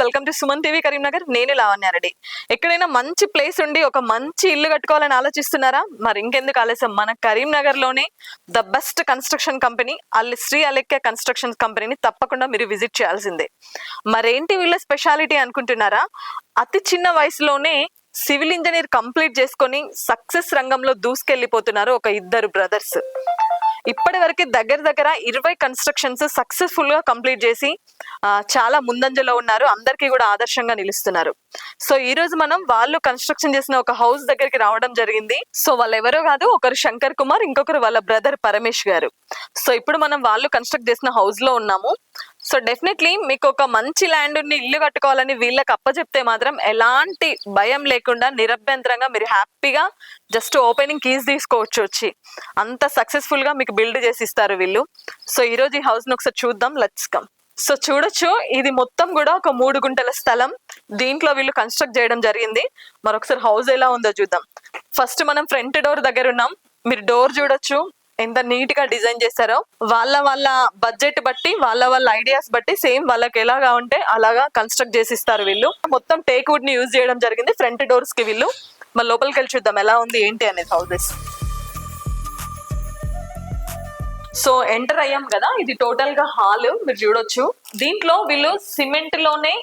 Welcome to Suman TV Karimnagar. నేను లావణ్యారెడ్డి ఎక్కడైనా మంచి ప్లేస్ ఉండి ఒక మంచి ఇల్లు కట్టుకోవాలని ఆలోచిస్తున్నారా? మరి ఇంకెందుకు ఆలస్యం? మన కరీంనగర్లోనే ద బెస్ట్ కన్స్ట్రక్షన్ కంపెనీ అల్లి శ్రీ అలెక్య కన్స్ట్రక్షన్ కంపెనీని తప్పకుండా మీరు విజిట్ చేయాల్సిందే. మరేంటి వీళ్ళ స్పెషాలిటీ అనుకుంటున్నారా? అతి చిన్న వయసులోనే సివిల్ ఇంజనీర్ కంప్లీట్ చేసుకొని సక్సెస్ రంగంలో దూసుకెళ్ళిపోతున్నారు ఒక ఇద్దరు బ్రదర్స్. ఇప్పటి వరకు దగ్గర దగ్గర ఇరవై కన్స్ట్రక్షన్స్ సక్సెస్ఫుల్గా కంప్లీట్ చేసి చాలా ముందంజలో ఉన్నారు. అందరికీ కూడా ఆదర్శంగా నిలుస్తున్నారు. సో ఈ రోజు మనం వాళ్ళు కన్స్ట్రక్షన్ చేసిన ఒక హౌస్ దగ్గరికి రావడం జరిగింది. సో వాళ్ళు ఎవరో కాదు ఒకరు శంకర్ కుమార్ ఇంకొకరు వాళ్ళ బ్రదర్ పరమేష్ గారు. సో ఇప్పుడు మనం వాళ్ళు కన్స్ట్రక్ట్ చేసిన హౌస్లో ఉన్నాము. సో డెఫినెట్లీ మీకు ఒక మంచి ల్యాండ్ని ఇల్లు కట్టుకోవాలని వీళ్ళకి అప్పచెప్తే మాత్రం ఎలాంటి భయం లేకుండా నిరభ్యంతరంగా మీరు హ్యాపీగా జస్ట్ ఓపెనింగ్ కీస్ తీసుకోవచ్చు వచ్చి. అంత సక్సెస్ఫుల్గా మీకు బిల్డ్ చేసి ఇస్తారు వీళ్ళు. సో ఈ రోజు ఈ హౌస్ను ఒకసారి చూద్దాం. లెట్స్ కమ్ సో చూడొచ్చు. ఇది మొత్తం కూడా ఒక మూడు గుంటల స్థలం. దీంట్లో వీళ్ళు కన్స్ట్రక్ట్ చేయడం జరిగింది. మరొకసారి హౌస్ ఎలా ఉందో చూద్దాం. ఫస్ట్ మనం ఫ్రంట్ డోర్ దగ్గర ఉన్నాం. మీరు డోర్ చూడొచ్చు. ఎంత నీట్గా డిజైన్ చేశారో వాళ్ళ వాళ్ళ బడ్జెట్ బట్టి వాళ్ళ వాళ్ళ ఐడియాస్ బట్టి సేమ్ వాళ్ళకి ఎలాగా ఉంటే అలాగా కన్స్ట్రక్ట్ చేసి ఇస్తారు వీళ్ళు. మొత్తం టేక్ వుడ్ని యూజ్ చేయడం జరిగింది ఫ్రంట్ డోర్స్కి వీళ్ళు. మరి లోపలికి వెళ్ళి చూద్దాం ఎలా ఉంది ఏంటి అనేది హౌసెస్ సో ఎంటర్ అయ్యాం కదా ఇది టోటల్గా హాల్ మీరు చూడొచ్చు. దీంట్లో వీళ్ళు సిమెంట్లోనే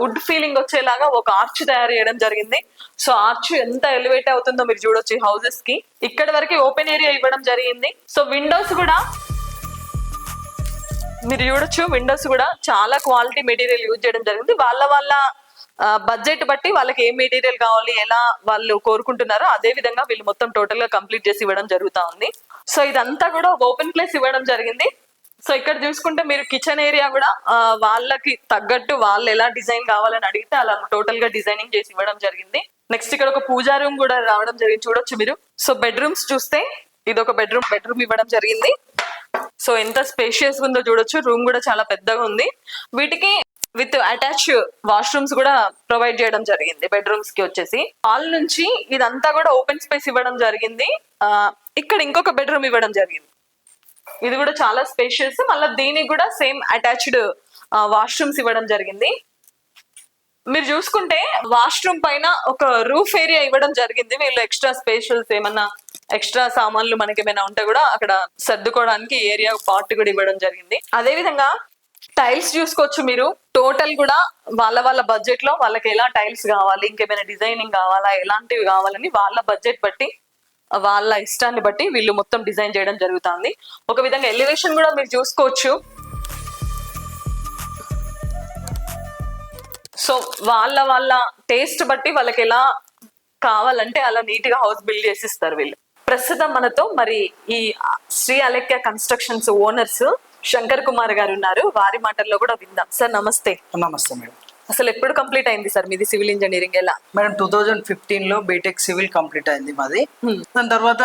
వుడ్ ఫీలింగ్ వచ్చేలాగా ఒక ఆర్చ్ తయారు చేయడం జరిగింది. సో ఆర్చ్ ఎంత ఎలివేట్ అవుతుందో మీరు చూడొచ్చు హౌసెస్కి. ఇక్కడ వరకు ఓపెన్ ఏరియా ఇవ్వడం జరిగింది. సో విండోస్ కూడా మీరు చూడొచ్చు విండోస్ కూడా చాలా క్వాలిటీ మెటీరియల్ యూజ్ చేయడం జరిగింది. వాళ్ళ వాళ్ళ బడ్జెట్ బట్టి వాళ్ళకి ఏ మెటీరియల్ కావాలి ఎలా వాళ్ళు కోరుకుంటున్నారో అదే విధంగా వీళ్ళు మొత్తం టోటల్గా కంప్లీట్ చేసి ఇవ్వడం జరుగుతా ఉంది. సో ఇదంతా కూడా ఓపెన్ ప్లేస్ ఇవ్వడం జరిగింది. సో ఇక్కడ చూసుకుంటే మీరు కిచెన్ ఏరియా కూడా వాళ్ళకి తగ్గట్టు వాళ్ళు ఎలా డిజైన్ కావాలని అడిగితే అలా టోటల్గా డిజైనింగ్ చేసి ఇవ్వడం జరిగింది. నెక్స్ట్ ఇక్కడ ఒక పూజా రూమ్ కూడా రావడం జరిగింది. చూడొచ్చు మీరు. సో బెడ్రూమ్స్ చూస్తే ఇది ఒక బెడ్రూమ్ బెడ్రూమ్ ఇవ్వడం జరిగింది. సో ఎంత స్పేషియస్ ఉందో చూడొచ్చు. రూమ్ కూడా చాలా పెద్దగా ఉంది. వీటికి విత్ అటాచ్ వాష్రూమ్స్ కూడా ప్రొవైడ్ చేయడం జరిగింది బెడ్రూమ్స్కి వచ్చేసి. హాల్ నుంచి ఇదంతా కూడా ఓపెన్ స్పేస్ ఇవ్వడం జరిగింది. ఆ, ఇక్కడ ఇంకొక బెడ్రూమ్ ఇవ్వడం జరిగింది. ఇది కూడా చాలా స్పేషియస్ మళ్ళీ దీనికి కూడా సేమ్ అటాచ్డ్ వాష్రూమ్స్ ఇవ్వడం జరిగింది. మీరు చూసుకుంటే వాష్రూమ్ పైన ఒక రూఫ్ ఏరియా ఇవ్వడం జరిగింది. వీళ్ళు ఎక్స్ట్రా స్పేషల్స్ ఏమన్నా ఎక్స్ట్రా సామాన్లు మనకి ఏమైనా ఉంటే కూడా అక్కడ సర్దుకోవడానికి ఏరియా పార్ట్ కూడా ఇవ్వడం జరిగింది. అదే విధంగా టైల్స్ చూసుకోవచ్చు మీరు. టోటల్ కూడా వాళ్ళ వాళ్ళ బడ్జెట్లో వాళ్ళకి ఎలా టైల్స్ కావాలి ఇంకేమైనా డిజైనింగ్ కావాలా ఎలాంటివి కావాలని వాళ్ళ బడ్జెట్ బట్టి వాళ్ళ ఇష్టాన్ని బట్టి వీళ్ళు మొత్తం డిజైన్ చేయడం జరుగుతుంది. ఒక విధంగా ఎలివేషన్ కూడా మీరు చూసుకోవచ్చు. సో వాళ్ళ వాళ్ళ టేస్ట్ బట్టి వాళ్ళకి ఎలా కావాలంటే అలా నీట్గా హౌస్ బిల్డ్ చేసి ఇస్తారు వీళ్ళు. ప్రస్తుతం మనతో మరి ఈ శ్రీ అలెక్య కన్స్ట్రక్షన్స్ ఓనర్స్ శంకర్ కుమార్ గారు ఉన్నారు. వారి మాటల్లో కూడా విందాం. సార్ నమస్తే. నమస్తే మేడం. అసలు ఎప్పుడు కంప్లీట్ అయింది సార్ మీది సివిల్ ఇంజనీరింగ్ ఎలా? మేడం టూ థౌజండ్ ఫిఫ్టీన్లో బీటెక్ సివిల్ కంప్లీట్ అయింది మాది. దాని తర్వాత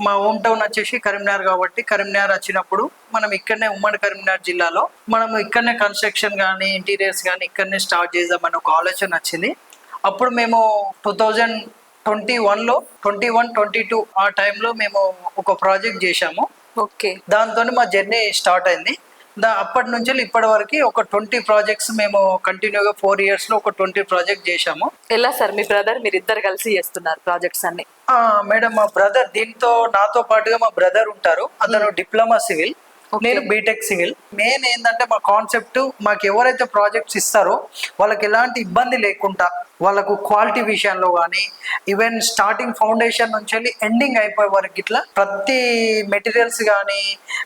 మా హోమ్ టౌన్ వచ్చేసి కరీంనగర్ కాబట్టి కరీంనగర్ వచ్చినప్పుడు మనం ఇక్కడనే ఉమ్మడి కరీంనగర్ జిల్లాలో మనం ఇక్కడనే కన్స్ట్రక్షన్ కానీ ఇంటీరియర్స్ కానీ ఇక్కడనే స్టార్ట్ చేద్దామని ఒక ఆలోచన వచ్చింది. అప్పుడు మేము టూ థౌజండ్ ట్వంటీ వన్లో ట్వంటీ వన్ ట్వంటీ టూ ఆ టైంలో మేము ఒక ప్రాజెక్ట్ చేశాము. ఓకే. దాంతో మా జర్నీ స్టార్ట్ అయింది. దా అప్పటి నుంచి ఇప్పటి వరకు ఒక ట్వంటీ ప్రాజెక్ట్స్ మేము కంటిన్యూగా ఫోర్ ఇయర్స్లో ఒక ట్వంటీ ప్రాజెక్ట్ చేశాము. ఎలా సార్? మీ బ్రదర్ మీరు ఇద్దరు కలిసి చేస్తున్నారు ప్రాజెక్ట్స్ అన్ని. మేడం మా బ్రదర్ దీంతో నాతో పాటుగా మా బ్రదర్ ఉంటారు. అతను డిప్లొమా సివిల్ నేను బీటెక్ సివిల్. మెయిన్ ఏంటంటే మా కాన్సెప్ట్ మాకు ఎవరైతే ప్రాజెక్ట్స్ ఇస్తారో వాళ్ళకి ఎలాంటి ఇబ్బంది లేకుండా వాళ్ళకు క్వాలిటీ విషయంలో కానీ ఈవెన్ స్టార్టింగ్ ఫౌండేషన్ నుంచి వెళ్ళి ఎండింగ్ అయిపోయే వరకు ఇట్లా ప్రతి మెటీరియల్స్ కానీ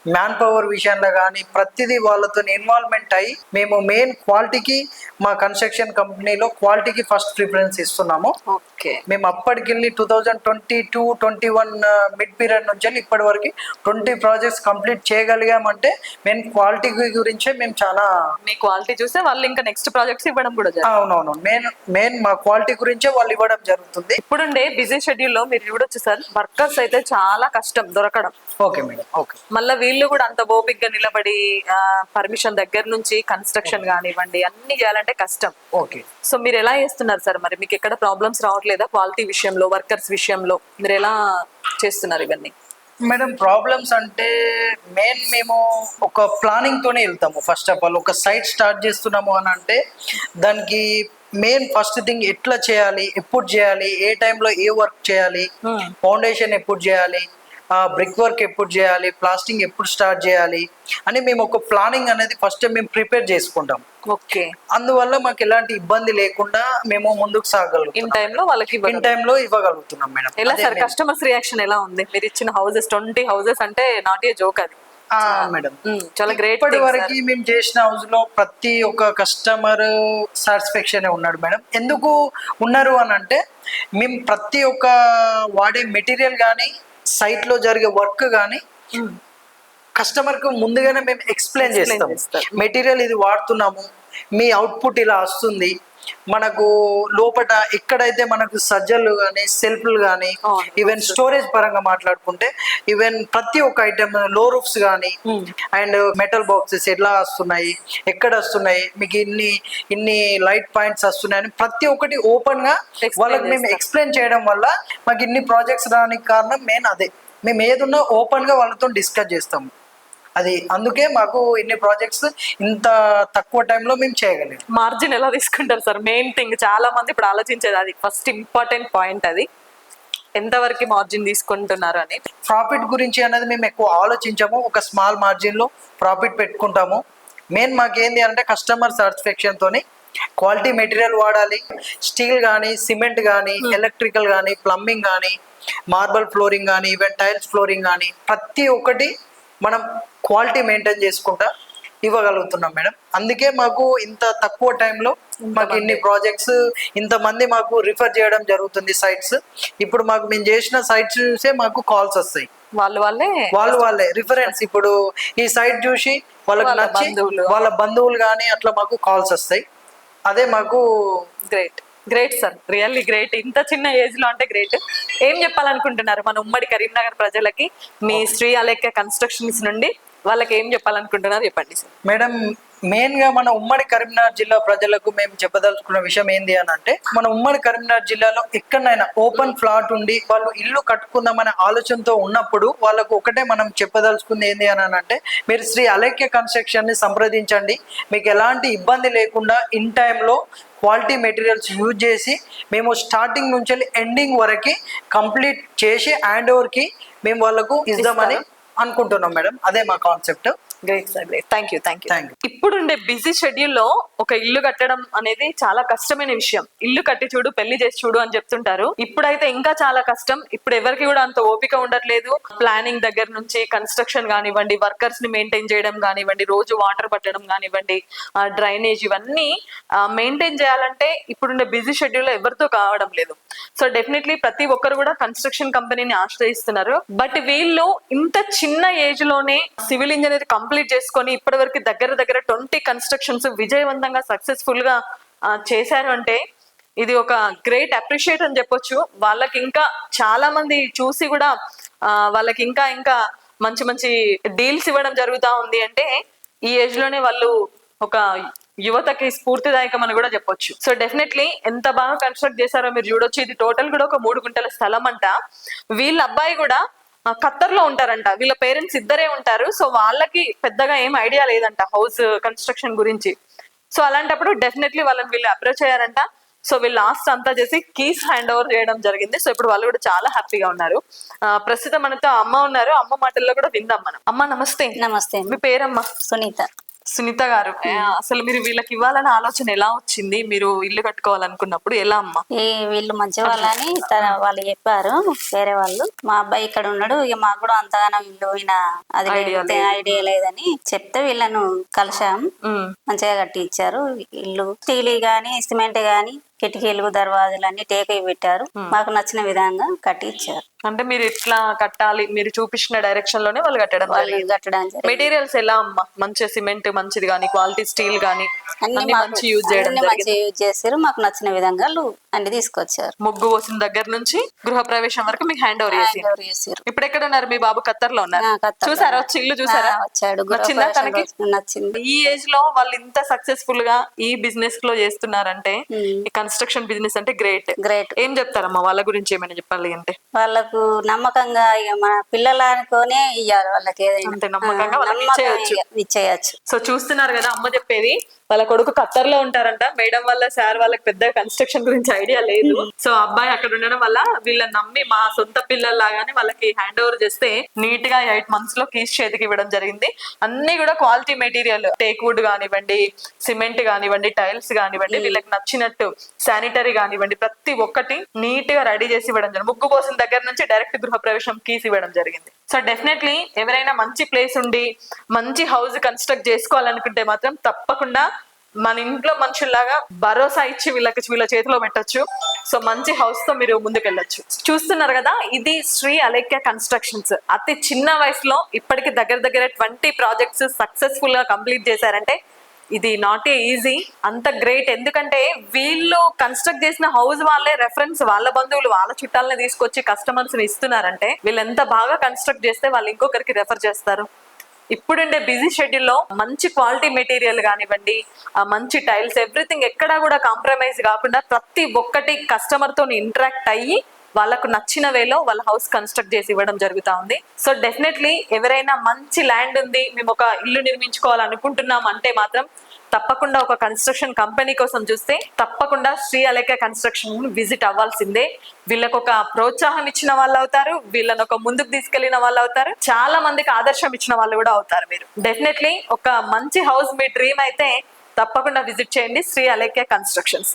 మ్యాన్ పవర్ విషయంలో కానీ ప్రతిదీ వాళ్ళతో ఇన్వాల్వ్మెంట్ అయ్యి మేము మెయిన్ క్వాలిటీకి మా కన్స్ట్రక్షన్ కంపెనీలో క్వాలిటీకి ఫస్ట్ ప్రిఫరెన్స్ ఇస్తున్నాము. ఓకే. మేము అప్పటికెళ్ళి two thousand twenty two twenty one mid period నుంచి వెళ్ళి ఇప్పటి వరకు ట్వంటీ ప్రాజెక్ట్స్ కంప్లీట్ చేయగలిగామంటే మేము క్వాలిటీ గురించే మేము చాలా మీ క్వాలిటీ చూస్తే వాళ్ళు ఇంకా నెక్స్ట్ ప్రాజెక్ట్స్ ఇవ్వడం కూడా అవునవును. మెయిన్ మెయిన్ మా క్వాలిటీ గురించే వాళ్ళు ఇవ్వడం జరుగుతుంది. ఇప్పుడుండే బిజీ షెడ్యూల్లో మీరు చూడొచ్చు సార్ వర్కర్స్ అయితే చాలా కష్టం దొరకడం. Okay madam okay. మళ్ళీ వీళ్ళు కూడా అంత ఓపిక్గా నిలబడి పర్మిషన్ దగ్గర నుంచి కన్స్ట్రక్షన్ కానివ్వండి అన్ని చేయాలంటే కష్టం. ఓకే. సో మీరు ఎలా చేస్తున్నారు సార్ మరి? మీకు ఎక్కడ ప్రాబ్లమ్స్ రావట్లేదా క్వాలిటీ విషయంలో వర్కర్స్ విషయంలో? మీరు ఎలా చేస్తున్నారు ఇవన్నీ? మేడం ప్రాబ్లమ్స్ అంటే మెయిన్ మేము ఒక ప్లానింగ్ తోనే వెళ్తాము ఫస్ట్ ఆఫ్ ఆల్ ఒక సైట్ స్టార్ట్ చేస్తున్నాము అని అంటే దానికి మెయిన్ ఫస్ట్ థింగ్ ఎట్లా చేయాలి ఎప్పుడు చేయాలి ఏ టైంలో ఏ వర్క్ చేయాలి Hmm. ఫౌండేషన్ ఎప్పుడు చేయాలి బ్రిక్ వర్క్ ఎప్పుడు చేయాలి ప్లాస్టింగ్ ఎప్పుడు స్టార్ట్ చేయాలి అని మేము ఒక ప్లానింగ్ అనేది ఫస్ట్ మేము ప్రిపేర్ చేసుకుంటాం ఓకే. అందువల్ల మాకు ఎలాంటి ఇబ్బంది లేకుండా మేము ముందుకు ఇన్ సాగలుగుతాం టైమ్లో వాళ్ళకి ఇన్. టైంలో ఇవ్వగలుగుతున్నాం మేడం. ఎలా సార్ కస్టమర్స్ రియాక్షన్ ఎలా ఉంది? మీరు ఇచ్చిన హౌసెస్ ట్వంటీ హౌసెస్ అంటే నాట్ ఏ జోక్ అది మేడం. చాలా గ్రేట్ ఇప్పటి వరకు మేము చేసిన హౌస్లో ప్రతి ఒక్క కస్టమర్ సాటిస్ఫాక్షన్ ఉన్నాడు మేడం. ఎందుకు ఉన్నారు అని అంటే మేము ప్రతి ఒక్క వాడే మెటీరియల్ కానీ సైట్లో జరిగే వర్క్ కానీ కస్టమర్కు ముందుగానే మేము ఎక్స్ప్లెయిన్ చేస్తాం. మెటీరియల్ ఇది వాడుతున్నాము మీ అవుట్పుట్ ఇలా వస్తుంది మనకు లోపట ఎక్కడైతే మనకు సజ్జలు కానీ సెల్ఫ్లు కానీ. ఈవెన్ స్టోరేజ్ పరంగా మాట్లాడుకుంటే ఈవెన్ ప్రతి ఒక్క ఐటమ్లో రూఫ్స్ కానీ. అండ్ మెటల్ బాక్సెస్ ఎలా వస్తున్నాయి ఎక్కడ వస్తున్నాయి మీకు ఇన్ని ఇన్ని లైట్ పాయింట్స్ వస్తున్నాయని ప్రతి ఒక్కటి ఓపెన్గా వాళ్ళకి మేము. ఎక్స్ప్లెయిన్ చేయడం వల్ల మాకు ఇన్ని ప్రాజెక్ట్స్ రానికి కారణం మెయిన్ అదే మేము ఏదున్నా ఓపెన్గా వాళ్ళతో డిస్కస్ చేస్తాము అది అందుకే మాకు ఇన్ని ప్రాజెక్ట్స్ ఇంత తక్కువ టైంలో మేము చేయగలిగాం. మార్జిన్ ఎలా తీసుకుంటారు సార్? మెయిన్ థింగ్ చాలా మంది ఇప్పుడు ఆలోచించేది అది. ఫస్ట్ ఇంపార్టెంట్ పాయింట్ అది. ఎంతవరకు మార్జిన్ తీసుకుంటున్నారు అని. ప్రాఫిట్ గురించి అనేది మేము ఎక్కువ ఆలోచించాము. ఒక స్మాల్ మార్జిన్లో ప్రాఫిట్ పెట్టుకుంటాము. మెయిన్ మాకేంది అంటే కస్టమర్ సాటిస్ఫాక్షన్ తోని క్వాలిటీ మెటీరియల్ వాడాలి. స్టీల్ కానీ సిమెంట్ కానీ ఎలక్ట్రికల్ కానీ ప్లంబింగ్ కానీ మార్బల్ ఫ్లోరింగ్ కానీ ఈవెన్ టైల్స్ ఫ్లోరింగ్ కానీ ప్రతి ఒక్కటి మనం క్వాలిటీ మెయింటైన్ చేసుకుంటా ఇవ్వగలుగుతున్నాం మేడం. అందుకే మాకు ఇంత తక్కువ టైంలో మాకు ఇన్ని ప్రాజెక్ట్స్ ఇంతమంది మాకు రిఫర్ చేయడం జరుగుతుంది సైట్స్ ఇప్పుడు మాకు మేము చేసిన సైట్స్ చూసే మాకు కాల్స్ వస్తాయి. వాళ్ళు వాళ్ళే వాళ్ళు వాళ్ళే రిఫరెన్స్ ఇప్పుడు ఈ సైట్ చూసి వాళ్ళకి వాళ్ళ నచ్చి. వాళ్ళ బంధువులు కానీ అట్లా మాకు కాల్స్ వస్తాయి. అదే మాకు great great sir really great ఇంత చిన్న ఏజ్లో అంటే గ్రేట్ ఏం చెప్పాలనుకుంటున్నారు మన ఉమ్మడి కరీంనగర్ ప్రజలకి? మీ శ్రీ అలెక్క కన్స్ట్రక్షన్స్ నుండి? వాళ్ళకి ఏం చెప్పాలనుకుంటున్నారు చెప్పండి సార్. మేడం మెయిన్గా మన ఉమ్మడి కరీంనగర్ జిల్లా ప్రజలకు మేము చెప్పదలుచుకున్న విషయం ఏంది అని అంటే మన ఉమ్మడి కరీంనగర్ జిల్లాలో ఎక్కడైనా ఓపెన్ ఫ్లాట్ ఉండి వాళ్ళు ఇల్లు కట్టుకుందామనే ఆలోచనతో ఉన్నప్పుడు వాళ్ళకు ఒకటే మనం చెప్పదలుచుకుంది ఏంది అని అంటే మీరు శ్రీ అలేఖ్య కన్స్ట్రక్షన్ని సంప్రదించండి. మీకు ఎలాంటి ఇబ్బంది లేకుండా ఇన్ టైంలో క్వాలిటీ మెటీరియల్స్ యూజ్ చేసి మేము స్టార్టింగ్ నుంచి ఎండింగ్ వరకు కంప్లీట్ చేసి హ్యాండ్ ఓవర్కి మేము వాళ్ళకు ఇద్దామని అనుకుంటున్నాం మేడం. అదే మా concept great sir great thank you thank you. ఇప్పుడుండే బిజీ షెడ్యూల్లో ఒక ఇల్లు కట్టడం అనేది చాలా కష్టమైన విషయం. ఇల్లు కట్టి చూడు పెళ్ళి చేసి చూడు అని చెప్తుంటారు. ఇప్పుడైతే ఇంకా చాలా కష్టం. ఇప్పుడు ఎవరికి కూడా అంత ఓపిక ఉండట్లేదు. ప్లానింగ్ దగ్గర నుంచి కన్స్ట్రక్షన్ కానివ్వండి వర్కర్స్ని మెయింటైన్ చేయడం కానివ్వండి రోజు వాటర్ పట్టడం కానివ్వండి డ్రైనేజ్ ఇవన్నీ మెయింటైన్ చేయాలంటే ఇప్పుడుండే బిజీ షెడ్యూల్ ఎవరితో కావడం లేదు. సో డెఫినెట్లీ ప్రతి ఒక్కరు కూడా కన్స్ట్రక్షన్ కంపెనీని ఆశ్రయిస్తున్నారు. బట్ వీళ్ళు ఇంత చిన్న ఏజ్లోనే సివిల్ ఇంజనీర్ కంప్లీట్ చేసుకొని ఇప్పటి వరకు దగ్గర దగ్గర ట్వంటీ కన్స్ట్రక్షన్స్ విజయవంతంగా సక్సెస్ఫుల్గా చేశారు అంటే ఇది ఒక గ్రేట్ అప్రిషియేట్ అని చెప్పొచ్చు. వాళ్ళకి ఇంకా చాలా మంది చూసి కూడా వాళ్ళకి ఇంకా ఇంకా మంచి మంచి డీల్స్ ఇవ్వడం జరుగుతా ఉంది అంటే ఈ ఏజ్లోనే వాళ్ళు ఒక యువతకి స్ఫూర్తిదాయకం అని కూడా చెప్పొచ్చు. సో డెఫినెట్లీ ఎంత బాగా కన్స్ట్రక్ట్ చేశారో మీరు చూడొచ్చు. ఇది టోటల్ కూడా ఒక మూడు గుంటల స్థలం అంట. వీళ్ళ అబ్బాయి కూడా ఆ, ఖత్తర్లో ఉంటారంట. వీళ్ళ పేరెంట్స్ ఇద్దరే ఉంటారు. సో వాళ్ళకి పెద్దగా ఏం ఐడియా లేదంట హౌస్ కన్స్ట్రక్షన్ గురించి. సో అలాంటప్పుడు డెఫినెట్లీ వాళ్ళని వీళ్ళు అప్రోచ్ అయ్యారంట. సో వీళ్ళు లాస్ట్ అంతా చేసి కీస్ హ్యాండ్ ఓవర్ చేయడం జరిగింది. సో ఇప్పుడు వాళ్ళు కూడా చాలా హ్యాపీగా ఉన్నారు. ప్రస్తుతం మనతో అమ్మ ఉన్నారు. అమ్మ మాటల్లో కూడా విందాం మనం. అమ్మ నమస్తే. నమస్తే మీ పేరమ్మా? సునీత. సునీత గారు అసలు మీరు వీళ్ళకి ఇవ్వాలన్న ఆలోచన ఎలా వచ్చింది? మీరు ఇల్లు కట్టుకోవాలనుకున్నప్పుడు ఎలా అమ్మా? ఈ వీళ్ళు మంచి వాళ్ళని తన వాళ్ళు చెప్పారు వేరే వాళ్ళు. మా అబ్బాయి ఇక్కడ ఉన్నాడు ఇక మాకు కూడా అంతగానో ఇల్లు ఈయన అది లేకపోతే ఐడియా లేదని చెప్తే వీళ్ళను కలిసాం మంచిగా కట్టి ఇచ్చారు ఇల్లు స్టీల్ గాని సిమెంట్ గాని కిటికీలు దర్వాజాలు అన్ని టేకవి పెట్టారు మాకు నచ్చిన విధంగా కట్టి ఇచ్చారు అంటే మీరు ఇట్లా కట్టాలి? మీరు చూపించిన డైరెక్షన్లోనే వాళ్ళు కట్టడం కట్టడం మెటీరియల్స్ ఎలా అమ్మా? మంచి సిమెంట్ మంచిది కానీ క్వాలిటీ స్టీల్ కానీ అన్ని మంచి యూజ్ చేయడం మంచిగా యూజ్ చేశారు. మాకు నచ్చిన విధంగా అన్ని తీసుకొచ్చారు. ముగ్గు పోసిన దగ్గర నుంచి గృహ ప్రవేశం వరకు మీకు హ్యాండ్ ఓవర్ చేశారు. ఇప్పుడు ఎక్కడ ఉన్నారు? మీ బాబు ఖత్తర్లో ఉన్నారు. చూసారా? వచ్చి ఇల్లు చూసారా? వచ్చాడు. నచ్చిందా తనకి? నచ్చింది. ఈ ఏజ్లో వాళ్ళు ఇంత సక్సెస్ఫుల్గా ఈ బిజినెస్లో చేస్తున్నారంటే ఉమ్. కన్స్ట్రక్షన్ బిజినెస్ అంటే గ్రేట్ గ్రేట్ ఏం చెప్తారమ్మా? వాళ్ళ గురించి ఏమైనా చెప్పాలి అంటే? వాళ్ళకు నమ్మకంగా ఇక మన పిల్లల అనుకోనే ఇయ్యాలి వాళ్ళకి ఏదైనా. అంతే నమ్మకంగా వాళ్ళకి ఇచ్చేయచ్చు. సో చూస్తున్నారు కదా అమ్మ చెప్పేది. వాళ్ళ కొడుకు ఖత్తర్లో ఉంటారంట. మేడం వల్ల సార్ వాళ్ళకి పెద్ద కన్స్ట్రక్షన్ గురించి ఐడియా లేదు. సో అబ్బాయి అక్కడ ఉండడం వల్ల వీళ్ళని నమ్మి మా సొంత పిల్లల్లాగానే వాళ్ళకి హ్యాండ్ ఓవర్ చేస్తే నీట్గా ఎయిట్ మంత్స్లో కీస్ చేతికి ఇవ్వడం జరిగింది. అన్ని కూడా క్వాలిటీ మెటీరియల్ టేక్ వుడ్ కానివ్వండి సిమెంట్ కానివ్వండి టైల్స్ కానివ్వండి వీళ్ళకి నచ్చినట్టు శానిటరీ కానివ్వండి ప్రతి ఒక్కటి నీట్గా రెడీ చేసి ఇవ్వడం జరిగింది. ముగ్గు పోసిన దగ్గర నుంచి డైరెక్ట్ గృహప్రవేశం కీస్ ఇవ్వడం జరిగింది. సో డెఫినెట్లీ ఎవరైనా మంచి ప్లేస్ ఉండి మంచి హౌస్ కన్స్ట్రక్ట్ చేసుకోవాలనుకుంటే మాత్రం తప్పకుండా మన ఇంట్లో మనుషుల్లాగా భరోసా ఇచ్చి వీళ్ళకి వీళ్ళ చేతిలో పెట్టొచ్చు. సో మంచి హౌస్తో మీరు ముందుకెళ్ళచ్చు. చూస్తున్నారు కదా ఇది శ్రీ అలేఖ్య కన్స్ట్రక్షన్స్ అతి చిన్న వయసులో ఇప్పటికి దగ్గర దగ్గర ట్వంటీ ప్రాజెక్ట్స్ సక్సెస్ఫుల్గా కంప్లీట్ చేశారంటే ఇది నాట్ ఏ ఈజీ అంత గ్రేట్ ఎందుకంటే వీళ్ళు కన్స్ట్రక్ట్ చేసిన హౌస్ వాళ్ళే రెఫరెన్స్ వాళ్ళ బంధువులు వాళ్ళ చుట్టాలని తీసుకొచ్చి కస్టమర్స్ని ఇస్తున్నారంటే వీళ్ళు ఎంత బాగా కన్స్ట్రక్ట్ చేస్తే వాళ్ళు ఇంకొకరికి రెఫర్ చేస్తారు. ఇప్పుడుండే బిజీ షెడ్యూల్లో మంచి క్వాలిటీ మెటీరియల్ కానివ్వండి ఆ మంచి టైల్స్ ఎవ్రీథింగ్ ఎక్కడా కూడా కాంప్రమైజ్ కాకుండా ప్రతి ఒక్కటి కస్టమర్తో ఇంటరాక్ట్ అయ్యి వాళ్ళకు నచ్చిన వేలో వాళ్ళ హౌస్ కన్స్ట్రక్ట్ చేసి ఇవ్వడం జరుగుతా ఉంది. సో డెఫినెట్లీ ఎవరైనా మంచి ల్యాండ్ ఉంది మేము ఒక ఇల్లు నిర్మించుకోవాలనుకుంటున్నాం అంటే మాత్రం తప్పకుండా ఒక కన్స్ట్రక్షన్ కంపెనీ కోసం చూస్తే తప్పకుండా శ్రీ అలేఖ కన్స్ట్రక్షన్ విజిట్ అవ్వాల్సిందే. వీళ్ళకు ఒక ప్రోత్సాహం ఇచ్చిన వాళ్ళు అవుతారు వీళ్ళని ఒక ముందుకు తీసుకెళ్ళిన వాళ్ళు అవుతారు. చాలా మందికి ఆదర్శం ఇచ్చిన వాళ్ళు కూడా అవుతారు మీరు. డెఫినెట్లీ ఒక మంచి హౌస్ మీ డ్రీమ్ అయితే తప్పకుండా విజిట్ చేయండి శ్రీ అలేఖ్య కన్స్ట్రక్షన్స్